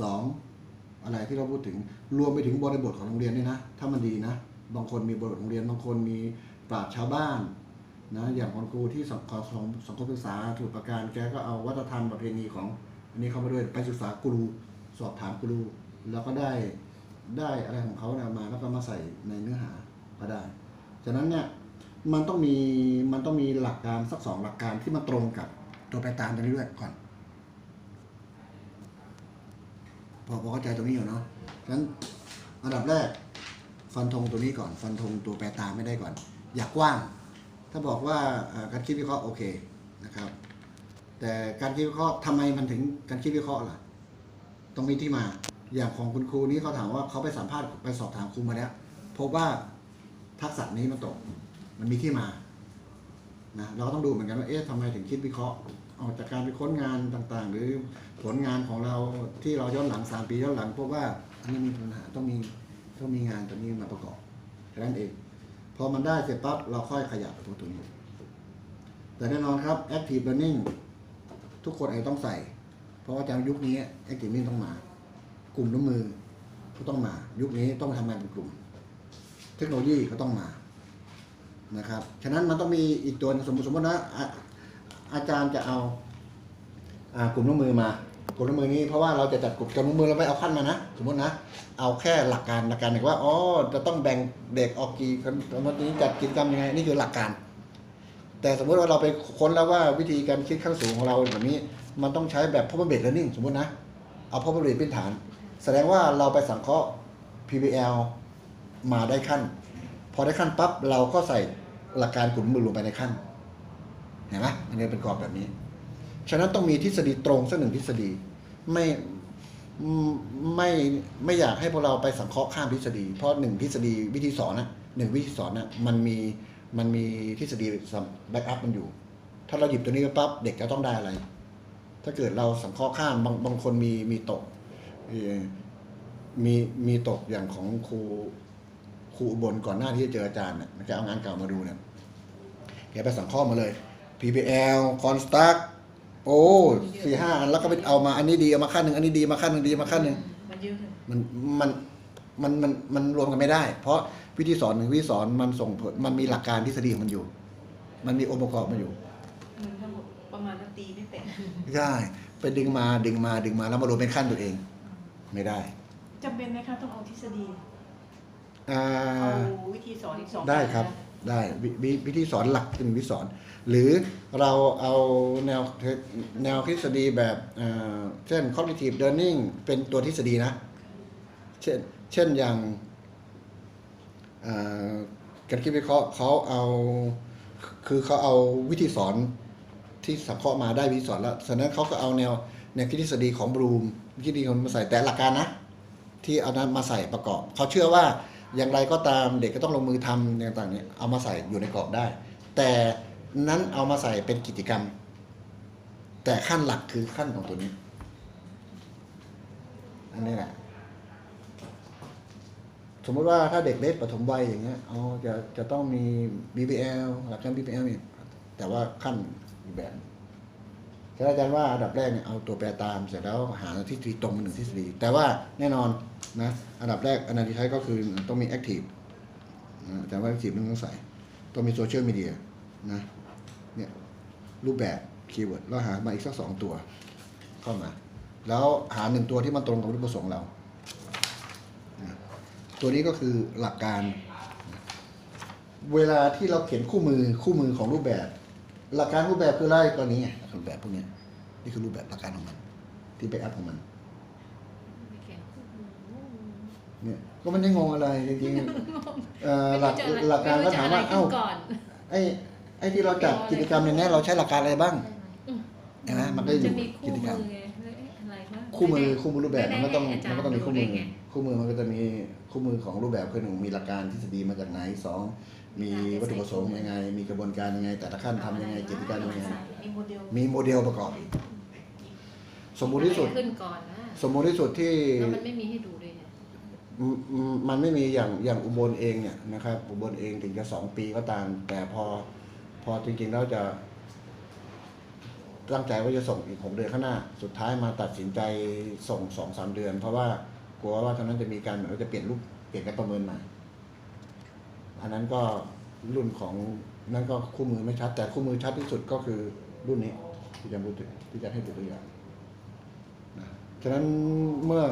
สองอะไรที่เราพูดถึงรวมไปถึงบริบทของโรงเรียนด้วยนะ ถ้ามันดีนะ บางคนมีบริบทโรงเรียน บางคนมีปราชญ์ชาวบ้านนะอย่างคุณครูที่สังคมสังสังคมศึกษาถูกประการแกก็เอาวัฒนธรรมประเพณีของ อันนี้เข้ามาด้วยไปศึกษาครูสอบถามครูแล้วก็ได้ได้อะไรของเขานะมาแล้วก็มาใส่ในเนื้อหาก็ได้ฉะนั้นเนี่ยมันต้องมีมันต้องมีหลักการสักสองหลักการที่มันตรงกับตัวแปรตามตรงนี้ด้วยก่อน พอพอเข้าใจตรงนี้อยู่เนาะฉะนั้นอันดับแรก ฟันธงตัวนี้ก่อน ฟันธงตัวแปรตามไม่ได้ก่อน อยากกว้าง ถ้าบอกว่าการคิดวิเคราะห์โอเคนะครับ แต่การคิดวิเคราะห์ทำไมมันถึงการคิดวิเคราะห์ล่ะต้องมีที่มา อย่างของคุณครูนี้เขาถามว่าเขาไปสัมภาษณ์ไปสอบถามครูมาแล้วพบว่าทักษะนี้มันตก มันมีที่มานะเราก็ต้องดูเหมือนกันว่าเอ๊ะทำไมถึงคิดวิเคราะห์ ออกจากการไปค้นงานต่างๆ หรือผลงานของเราที่เราย้อนหลังสามปีย้อนหลังพบว่าอันนี้มีปัญหาต้องมีต้องมีงานตัวนี้มาประกอบแค่นั้นเอง พอมันได้เสร็จปั๊บเราค่อยขยับตรงตัวนี้ แต่แน่นอนครับ active learning ทุกคนอาจจะต้องใส่ เพราะว่าจากยุคนี้ active learning ต้องมา กลุ่มน้ำมือก็ต้องมา ยุคนี้ต้องทำงานเป็นกลุ่ม เทคโนโลยีก็ต้องมานะครับ ฉะนั้นมันต้องมีอีกตัวสมมติสมมตินะ อาจารย์จะเอาอ่ากลุ่มน้ำมือมา กลุ่มน้ำมือนี้เพราะว่าเราจะจัดกลุ่มกลุ่มน้ำมือเราไม่เอาขั้นมานะสมมตินะ เอาแค่หลักการหลักการหนึ่งว่าอ๋อจะต้องแบ่งเด็กออกกี่คนสมมตินี้จัดกิจกรรมยังไงนี่คือหลักการ แต่สมมติว่าเราไปค้นแล้วว่าวิธีการคิดขั้นสูงของเราแบบนี้ มันต้องใช้แบบ proper based learning สมมตินะ เอา proper based เป็นฐาน แสดงว่าเราไปสังเคราะห์ PBL มาได้ขั้น พอได้ขั้นปั๊บเราก็ใส่หลักการกลุ่มมือลงไปในขั้น ห็นไหมอันนี้เป็นกรอบแบบนี้ ฉะนั้นต้องมีทฤษฎีตรงสักหนึ่งทฤษฎีไม่ไม่ไม่อยากให้พวกเราไปสังเคราะห์ข้ามทฤษฎี เพราะหนึ่งทฤษฎีวิธีสอนนะหนึ่งวิธีสอนนะมันมีมันมีทฤษฎีแบ็กอัพมันอยู่ ถ้าเราหยิบตัวนี้ไปปั๊บเด็กจะต้องได้อะไร ถ้าเกิดเราสังเคราะห์ข้ามบางบางคนมีมีตกมีมีตกอย่างของครูครูอุบลก่อนหน้าที่จะเจออาจารย์เนี่ยมันจะเอางานเก่ามาดูเนี่ยแกไปสังเคราะห์มาเลย PPL Construct โอ้สี่ห้าอันแล้วก็ไปเอามาอันนี้ดีเอามาขั้นหนึ่งอันนี้ดีมาขั้นหนึ่งดีมาขั้นหนึ่งมันเยอะเลยมันมันมันมันมันรวมกันไม่ได้ เพราะวิธีสอนหนึ่งวิธีสอนมันส่งผลมันมีหลักการทฤษฎีของมันอยู่ มันมีองค์ประกอบมันอยู่มันทั้งหมดประมาณนาตีไม่เป็นใช่ไปดึงมาดึงมาดึงมาแล้วมารวมเป็นขั้นตัวเอง ไม่ได้จำเป็นไหมคะต้องเอาทฤษฎีอ่าเอาวิธีสอนอีกสองได้ครับ ได้ววิวิธีสอนหลักเป็นวิธีสอน หรือเราเอาแนวแนวทฤษฎีแบบเอ่อเช่น cognitive learning เป็นตัวทฤษฎีนะ เช่นเช่นอย่างการคิดวิเคราะห์เขาเอาคือเขาเอาวิธีสอนที่สังเคราะห์มาได้วิธีสอนแล้วฉะนั้นเขาก็เอาแนวแนวคิดทฤษฎีของบรูมวิธีของมาใส่แต่หลักการนะ ที่เอานั้นมาใส่ประกอบ เขาเชื่อว่า อย่างไรก็ตามเด็กก็ต้องลงมือทำอย่างต่างๆเนี่ยเอามาใส่อยู่ในกรอบได้ แต่นั้นเอามาใส่เป็นกิจกรรม แต่ขั้นหลักคือขั้นของตัวนี้ อันนี้แหละสมมติว่าถ้าเด็กเล็กปฐมวัยอย่างเงี้ยเอาจะจะต้องมี BBL หลักการ BBL อีกแต่ว่าขั้นอีกแบบ ฉะนั้นอาจารย์ว่าอันดับแรกเนี่ยเอาตัวแปรตามเสร็จแล้วหาทฤษฎีตรงมาหนึ่งทฤษฎีแต่ว่าแน่นอนนะอันดับแรกอันที่ใช้ก็คือต้องมี Active นะอาจารย์ว่า Active ต้องใส่ต้องมีโซเชียลมีเดียนะเนี่ยรูปแบบคีย์เวิร์ดแล้วหามาอีกสักสองตัวเข้ามา แล้วหาหนึ่งตัวที่มันตรงกับวัตถุประสงค์เรา ตัวนี้ก็คือหลักการ เวลาที่เราเขียนคู่มือคู่มือของรูปแบบ หลักการรูปแบบคืออะไรตัวนี้ไงรูปแบบพวกเนี้ยนี่คือรูปแบบหลักการของมัน ที่แบ็กอัพของมันเนี่ยก็มันไม่งงอะไรจริงๆเอ่อหลักหลักการก็ถามว่าเอ้าก่อนไอ้ไอ้ที่เราจัดกิจกรรมในนี้เราใช้หลักการอะไรบ้างอืมเห็นไหมมันก็อยู่จะมีกิคู่จกรรมมือไงเอ้ยอะไรวะคู่มือไได้คู่มือรูปแบบมันก็ต้องไได้มันก็ต้องมีคู่มือให้าจารย์ดูได้ไงคู่มือมันก็จะมีคู่มือของรูปแบบคือหนึ่งมีหลักการทฤษฎีมาจากไหนสอง มีวัตถุประสงค์ยังไง มีกระบวนการยังไง แต่ละขั้นทำยังไงกิจการยังไง มีโมเดลมีโมเดลประกอบอีกสมบูรณ์ที่สุด ขึ้นก่อนนะสมบูรณ์ที่สุดที่แล้วมันไม่มีให้ดูด้วยเนี่ยอืมอืมมันไม่มีอย่างอย่างอุบลเองเนี่ยนะครับ อุบลเองถึงจะสองปีก็ตาม แต่พอพอจริงๆแล้วจะ ตั้งใจว่าจะส่งอีกหกเดือนข้างหน้า สุดท้ายมาตัดสินใจส่งสองสามเดือน เพราะว่ากลัวว่าตอนนั้นจะมีการเหมือนว่าจะเปลี่ยนรูปเปลี่ยนการประเมินใหม่ อันนั้นก็รุ่นของนั่นก็คู่มือไม่ชัด แต่คู่มือชัดที่สุดก็คือรุ่นนี้ที่จะพูดถึงที่จะให้ดูตัวอย่างนะฉะนั้นเมื่อ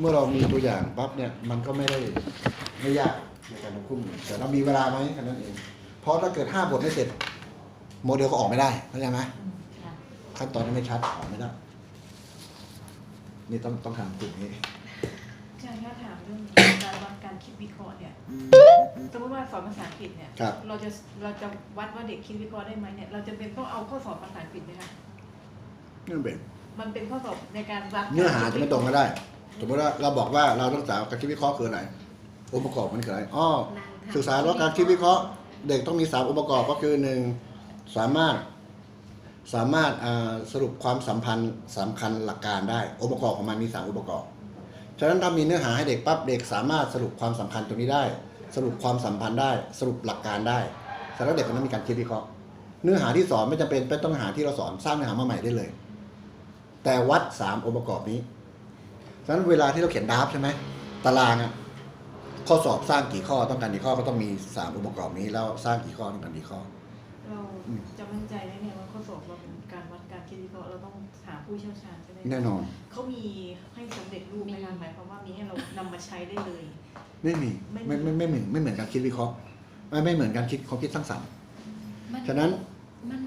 เมื่อเรามีตัวอย่างปั๊บเนี่ยมันก็ไม่ได้ไม่ยากในการทำคู่มือแต่เรามีเวลาไหมแค่นั้นเอง เพราะถ้าเกิดห้าบทไม่เสร็จ โมเดลก็ออกไม่ได้เข้าใจไหมขั้นตอนที่ไม่ชัดออกไม่ได้นี่ต้องต้องทำกลุ่มนี้อาจารย์ถ้าถามเรื่อง การวัดการคิดวิเคราะห์เนี่ยสมมติว่าสอนภาษาอังกฤษเนี่ยครับ เราจะเราจะวัดว่าเด็กคิดวิเคราะห์ได้ไหมเนี่ยเราจะเป็นต้องเอาข้อสอบภาษาอังกฤษไหมคะนี่มันเป็นมันเป็นข้อสอบในการวัดเนื้อหาจะไม่ตรงก็ได้ สมมติว่าเราบอกว่าเราต้องศึกษาการคิดวิเคราะห์คืออะไรองค์ประกอบมันคืออะไรอ้อนางทำศึกษาว่าการคิดวิเคราะห์ เด็กต้องมีสามองค์ประกอบก็คือหนึ่งสามารถ สามารถอ่าสรุปความสัมพันธ์สำคัญหลักการได้องค์ประกอบของมันมีสามองค์ประกอบ ฉะนั้นถ้ามีเนื้อหาให้เด็กปั๊บเด็กสามารถสรุปความสัมพันธ์ตรงนี้ได้ สรุปความสัมพันธ์ได้ สรุปหลักการได้สดงว่าเด็กคนนั้นมีการคิดวิเคราะห์เนื้อหาที่สอนไม่จำเป็นเป็นต้องหาที่เราสอนสร้างเนื้อหามาใหม่ได้เลย แต่วัดสามองค์ประกอบนี้ฉะนั้นเวลาที่เราเขียนดราฟใช่ไหมตารางอะข้อสอบสร้างกี่ข้อต้องการกี่ข้อก็ต้องมีสามองค์ประกอบนี้แล้วสร้างกี่ข้อต้องการกี่ข้อ เราอืมจะมั่นใจได้ไงว่าข้อสอบเราเป็นการวัดการคิดวิเคราะห์เราต้องหาผู้เชี่ยวชาญใช่ไหมแน่นอน เขามีให้สำเร็จรูปไหมคะหมายความว่ามีให้เรานำมาใช้ได้เลย ไม่มีไม่ไม่มีไม่ไม่เหมือนไม่เหมือนการคิดวิเคราะห์ไม่ไม่เหมือนการคิดความคิดสร้างสรรค์มัฉะนั้นมัน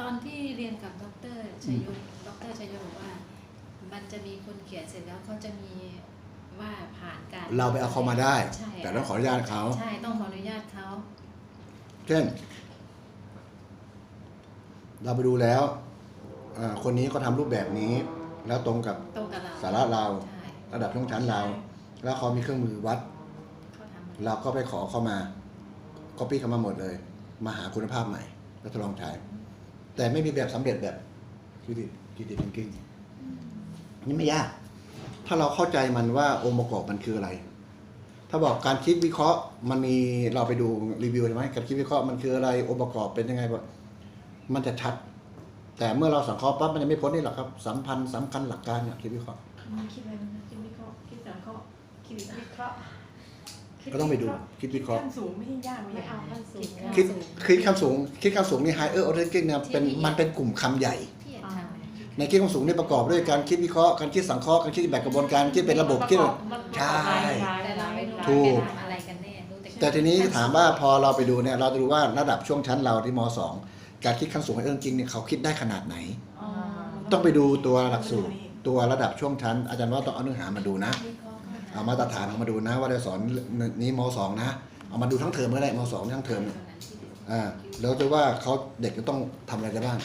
ตอนที่เรียนกับดรชัยยนต์ดรชัยยนต์บอกว่า มันจะมีคนเขียนเสร็จแล้วเขาจะมีว่าผ่านการ เราไปเอาเขามาได้ใช่แต่ต้องขออนุญาตเขาใช่ต้องขออนุญาตเขาเช่น เราไปดูแล้วอ่าคนนี้ก็ทำรูปแบบนี้ แล้วตรงกับตรงกับเราสาระเราใช่ระดับช่องชั้นเรา แล้วเขามีเครื่องมือวัด เขาทำเราก็ไปขอเข้ามา copy เข้ามาหมดเลย มาหาคุณภาพใหม่แล้วทดลองใช้แต่ไม่มีแบบสำเร็จแบบคิดดิคิดดิ thinking นี่ไม่ยาก ถ้าเราเข้าใจมันว่าองค์ประกอบมันคืออะไร ถ้าบอกการคิดวิเคราะห์มันมีเราไปดูรีวิวใช่ไหมการคิดวิเคราะห์มันคืออะไรองค์ประกอบเป็นยังไงวะ มันจะชัด แต่เมื่อเราสังเคราะห์ปั๊บมันจะไม่พ้นนี่หรอกครับสัมพันธ์สำคัญหลักการเนี่ยคิดวิเคราะห์มันคิดอะไรนะคิดวิเคราะห์คิดสังเคราะห์คิดวิเคราะห์ก็ต้องไปดูคิดวิเคราะห์ขั้นสูงไม่ใช่ยากไม่เอาขั้นสูงคิดคิดคำสูง คิดคำสูงนี่ higher order thinking เนี่ยเป็นมันเป็นกลุ่มคำใหญ่ที่เห็นทำในคิดคำสูงนี่ประกอบด้วยการคิดวิเคราะห์การคิดสังเคราะห์การคิดแบบกระบวนการคิดเป็นระบบคิดใช่แต่เราไม่รู้ถูว่ากไปทำอะไรกันแน่รู้แต่แต่ทีนี้ถามว่าพอเราไปดูเนี่ยเราจะดูว่าระดับช่วงชั้นเราที่ม .2 การคิดขั้นสูงให้เอิ้งจริงเนี่ยเขาคิดได้ขนาดไหน อ๋อต้องไปดูตัวหลักสูตรตัวระดับช่วงชั้น อาจารย์ว่าต้องเอาเนื้อหามาดูนะ วิเคราะห์ก็เอามาตรฐานเอามาดูนะ ว่าได้สอนนี้ม .2 นะ เอามาดูทั้งเทอมก็ได้ม .2 ทั้งเทอมตอนนั้นที่เด็กอ่าแล้วจะว่าเขาเด็กจะต้องทำอะไรได้บ้าง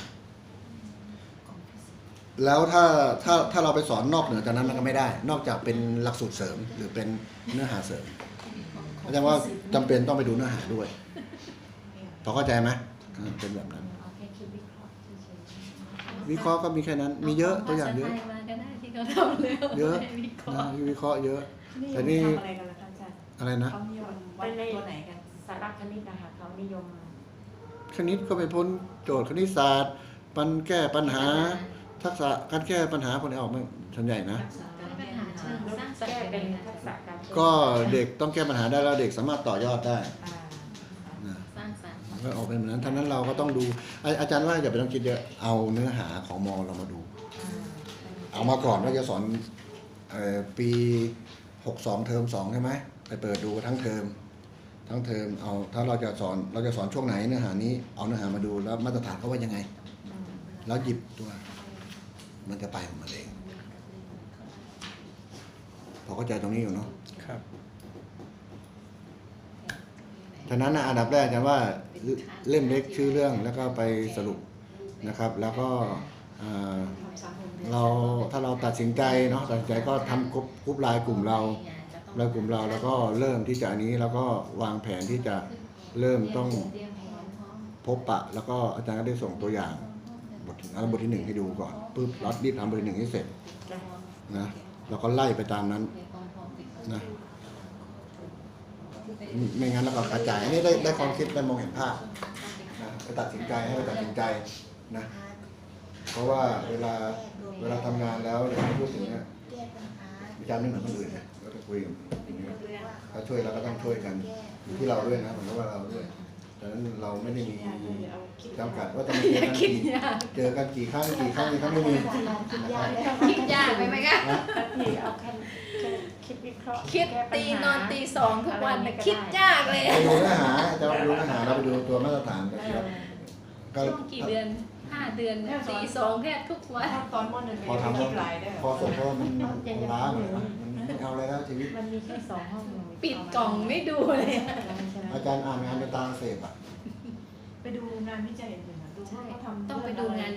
แล้วถ้าถ้าถ้าเราไปสอนนอกเหนือจากนั้นมันก็ไม่ได้ นอกจากเป็นหลักสูตรเสริม หรือเป็นเนื้อหาเสริมอาจารย์ว่าจำเป็นต้องไปดูเนื้อหาด้วยพอเข้าใจไหมอ่า เป็นแบบนั้น เอาแค่คิดวิเคราะห์เฉยๆวิเคราะห์ก็มีแค่นั้น มีเยอะตัวอย่างเยอะ ภษไทมาก็ได้ที่เขาทำแล้วเยอะให้วิเคราะนะห์วิเคราะห์เยอะนี่แต่นี่ ทำอะไรกันล่ะคะอาจารย์อะไรนะเขานิยมวัดตัวไหนกัน สารคณิตนะคะเขานิยมคณิตก็ไปพ้นโจทย์คณิตศาสตร์ ปันแก้ปัญหา ทักษะการแก้ปัญหาพวกนี้ออกมาส่วนใหญ่นะปัญหาเชิงสร้างสรรแก้ค์เป็นนะทักษะการใช้ก็เด็กต้องแก้ปัญหาได้แล้วเด็กสามารถต่อยอดได้ อ่า นะ สร้างสรร ค์มันก็ออกเป็นแบบนั้นทั้งนั้นเราก็ต้องดูอาอาจารย์ว่าอย่าไปต้องคิดเยอะเอาเนื้อหาของมอเรามาดู เอามาก่อนว่าจะสอนเอ่อปีหกสองเทอมสองใช่ไหมไปเปิดดูทั้งเทอม ทั้งเทอมเอาถ้าเราจะสอนเราจะสอนช่วงไหนเนื้อหานี้เอาเนื้อหามาดูแล้วมาตรฐานเขาว่ายังไง แล้วหยิบตัว มันจะไปของมันเองพอเข้าใจตรงนี้อยู่เนาะครับ ฉะนั้นนะอันดับแรกอาจารย์ว่า เล่มเล็กชื่อเรื่องแล้วก็ไปสรุปนะครับ แล้วก็เราถ้าเราตัดสินใจเนาะตัดสินใจก็ทำกรุ๊ปไลน์กลุ่มเราไลน์กลุ่มเราแล้วก็เริ่มที่จะอันนี้แล้วก็วางแผนที่จะเริ่มต้องพบปะ แล้วก็อาจารย์ก็ได้ส่งตัวอย่างบทอันบทที่หนึ่งให้ดูก่อนปุ๊บเรารีบทำบทที่หนึ่งให้เสร็จนะแล้วก็ไล่ไปตามนั้นนะ ไม่งั้นเราก็กระจายอันนี้ได้ได้ความคิดได้มองเห็นภาพนะไปตัดสินใจให้ไปตัดสินใจนะ เพราะว่าเวลาเวลาทำงานแล้วเนี่พูดถึงเนี่ยวิจารณ์ไม่เหมือนคนอื่นนะเราจะคุยกันอย่างนี้ถ้าช่วยเราก็ต้องช่วยกันอยู่ที่เราด้วยนะเหมือนกับว่าเราด้วย ดังนั้นเราไม่ได้มีเอาคิดจำกัดว่าต้องมาเจอกันคิดกี่ยากเจอกันกี่ครั้งกี่ครั้งนี่เขาไม่มีคิดยากเลยคิดยากไปไหมคะนะพี่เอาแค่แค่คิดวิเคราะห์คิดแก้ปัญตีหานอนตีสองทุกวันน่ะคิดยากเลยไปดูเนื้อหาจะไปดูเนื้อหาเราไปดูตัวมาตรฐานกันเอครัอบก็ช่วงกี่เดือนห้าเดือนตีสองแทบทุกวันถ้าตอนมหนึ่งพอทำคิแล้วดหลายได้พอส่งเพราะว่ามันมันล้าหมดแล้วมันไม่เอาอะไรแล้วชีวิตมันมีแค่สองห้องหนูปิดกล่องไม่ดูเลย อะใช่ไหมอาจารย์อ่านงานเป็นตาเสพอะ ไปดูงานวิจัยอื่นๆอะดูว่าเขาทำ ต้องไปดูงาน